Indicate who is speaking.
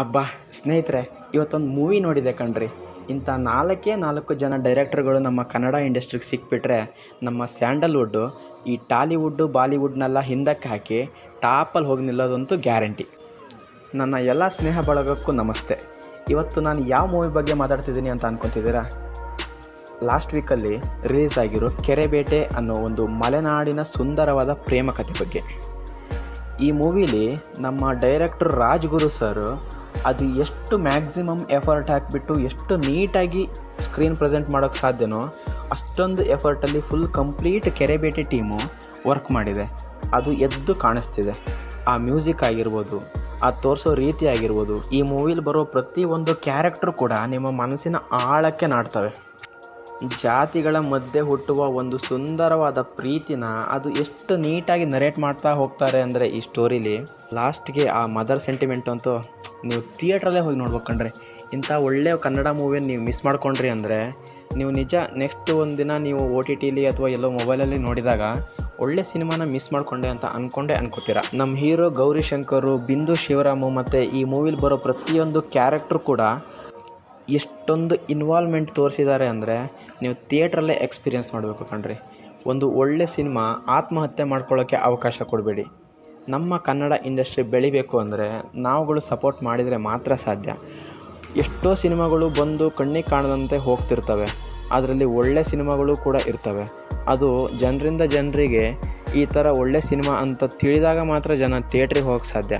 Speaker 1: ಅಬ್ಬಾ, ಸ್ನೇಹಿತರೆ, ಇವತ್ತೊಂದು ಮೂವಿ ನೋಡಿದೆ ಕಣ್ರಿ. ಇಂಥ ನಾಲ್ಕೇ ನಾಲ್ಕು ಜನ ಡೈರೆಕ್ಟರ್ಗಳು ನಮ್ಮ ಕನ್ನಡ ಇಂಡಸ್ಟ್ರಿಗೆ ಸಿಕ್ಬಿಟ್ರೆ ನಮ್ಮ ಸ್ಯಾಂಡಲ್ವುಡ್ಡು ಈ ಟಾಲಿವುಡ್ಡು ಬಾಲಿವುಡ್ನೆಲ್ಲ ಹಿಂದಕ್ಕೆ ಹಾಕಿ ಟಾಪಲ್ಲಿ ಹೋಗಿ ನಿಲ್ಲೋದಂತೂ ಗ್ಯಾರಂಟಿ. ನನ್ನ ಎಲ್ಲ ಸ್ನೇಹ ಬಳಗಕ್ಕೂ ನಮಸ್ತೆ. ಇವತ್ತು ನಾನು ಯಾವ ಮೂವಿ ಬಗ್ಗೆ ಮಾತಾಡ್ತಿದ್ದೀನಿ ಅಂತ ಅನ್ಕೊತಿದ್ದೀರಾ? ಲಾಸ್ಟ್ ವೀಕಲ್ಲಿ ರಿಲೀಸ್ ಆಗಿರೋ ಕೆರೆಬೇಟೆ ಅನ್ನೋ ಒಂದು ಮಲೆನಾಡಿನ ಸುಂದರವಾದ ಪ್ರೇಮ ಕಥೆ ಬಗ್ಗೆ. ಈ ಮೂವಿಲಿ ನಮ್ಮ ಡೈರೆಕ್ಟರ್ ರಾಜ್ಗುರು ಸರ್ ಅದು ಎಷ್ಟು ಮ್ಯಾಕ್ಸಿಮಮ್ ಎಫರ್ಟ್ ಹಾಕಿಬಿಟ್ಟು ಎಷ್ಟು ನೀಟಾಗಿ ಸ್ಕ್ರೀನ್ ಪ್ರೆಸೆಂಟ್ ಮಾಡೋಕ್ಕೆ ಸಾಧ್ಯನೋ ಅಷ್ಟೊಂದು ಎಫರ್ಟಲ್ಲಿ full complete Kerebete team work ಮಾಡಿದೆ. ಅದು ಎದ್ದು ಕಾಣಿಸ್ತಿದೆ. ಆ ಮ್ಯೂಸಿಕ್ ಆಗಿರ್ಬೋದು, ಆ ತೋರಿಸೋ ರೀತಿ ಆಗಿರ್ಬೋದು, ಈ ಮೂವಿಲಿ ಬರೋ ಪ್ರತಿಯೊಂದು ಕ್ಯಾರೆಕ್ಟ್ರು ಕೂಡ ನಿಮ್ಮ ಮನಸ್ಸಿನ ಆಳಕ್ಕೆ ನಾಡ್ತವೆ ಜಾತಿಗಳ ಮಧ್ಯೆ ಹುಟ್ಟುವ ಒಂದು ಸುಂದರವಾದ ಪ್ರೀತಿನ ಅದು ಎಷ್ಟು ನೀಟಾಗಿ ನರೇಟ್ ಮಾಡ್ತಾ ಹೋಗ್ತಾರೆ ಅಂದರೆ ಈ ಸ್ಟೋರಿಲಿ ಲಾಸ್ಟ್ಗೆ ಆ ಮದರ್ ಸೆಂಟಿಮೆಂಟ್ ಅಂತೂ ನೀವು ಥಿಯೇಟ್ರಲ್ಲೇ ಹೋಗಿ ನೋಡ್ಬೇಕು ಕಣ್ರಿ. ಇಂಥ ಒಳ್ಳೆಯ ಕನ್ನಡ ಮೂವಿಯನ್ನು ನೀವು ಮಿಸ್ ಮಾಡ್ಕೊಂಡ್ರಿ ಅಂದರೆ ನೀವು ನಿಜ ನೆಕ್ಸ್ಟ್ ಒಂದು ದಿನ ನೀವು ಓ ಟಿ ಟಿಲಿ ಅಥವಾ ಎಲ್ಲೋ ಮೊಬೈಲಲ್ಲಿ ನೋಡಿದಾಗ ಒಳ್ಳೆ ಸಿನಿಮಾನ ಮಿಸ್ ಮಾಡ್ಕೊಂಡೆ ಅಂತ ಅಂದ್ಕೊಂಡೆ ಅನ್ಕೋತೀರ. ನಮ್ಮ ಹೀರೋ ಗೌರಿ ಶಂಕರು ಬಿಂದು ಶಿವರಾಮು ಮತ್ತು ಈ ಮೂವಿಲಿ ಬರೋ ಪ್ರತಿಯೊಂದು ಕ್ಯಾರೆಕ್ಟ್ರು ಕೂಡ ಎಷ್ಟೊಂದು ಇನ್ವಾಲ್ವ್ಮೆಂಟ್ ತೋರಿಸಿದ್ದಾರೆ ಅಂದರೆ ನೀವು ಥಿಯೇಟ್ರಲ್ಲೇ ಎಕ್ಸ್ಪೀರಿಯೆನ್ಸ್ ಮಾಡಬೇಕು ಕಣ್ರಿ. ಒಂದು ಒಳ್ಳೆ ಸಿನಿಮಾ ಆತ್ಮಹತ್ಯೆ ಮಾಡ್ಕೊಳ್ಳೋಕ್ಕೆ ಅವಕಾಶ ಕೊಡಬೇಡಿ. ನಮ್ಮ ಕನ್ನಡ ಇಂಡಸ್ಟ್ರಿ ಬೆಳಿಬೇಕು ಅಂದರೆ ನಾವುಗಳು ಸಪೋರ್ಟ್ ಮಾಡಿದರೆ ಮಾತ್ರ ಸಾಧ್ಯ. ಎಷ್ಟೋ ಸಿನಿಮಾಗಳು ಬಂದು ಕಣ್ಣಿಗೆ ಕಾಣದಂತೆ ಹೋಗ್ತಿರ್ತವೆ. ಅದರಲ್ಲಿ ಒಳ್ಳೆ ಸಿನಿಮಾಗಳು ಕೂಡ ಇರ್ತವೆ. ಅದು ಜನರಿಂದ ಜನರಿಗೆ ಈ ಥರ ಒಳ್ಳೆ ಸಿನಿಮಾ ಅಂತ ತಿಳಿದಾಗ ಮಾತ್ರ ಜನ ಥಿಯೇಟ್ರಿಗೆ ಹೋಗಕ್ಕೆ ಸಾಧ್ಯ.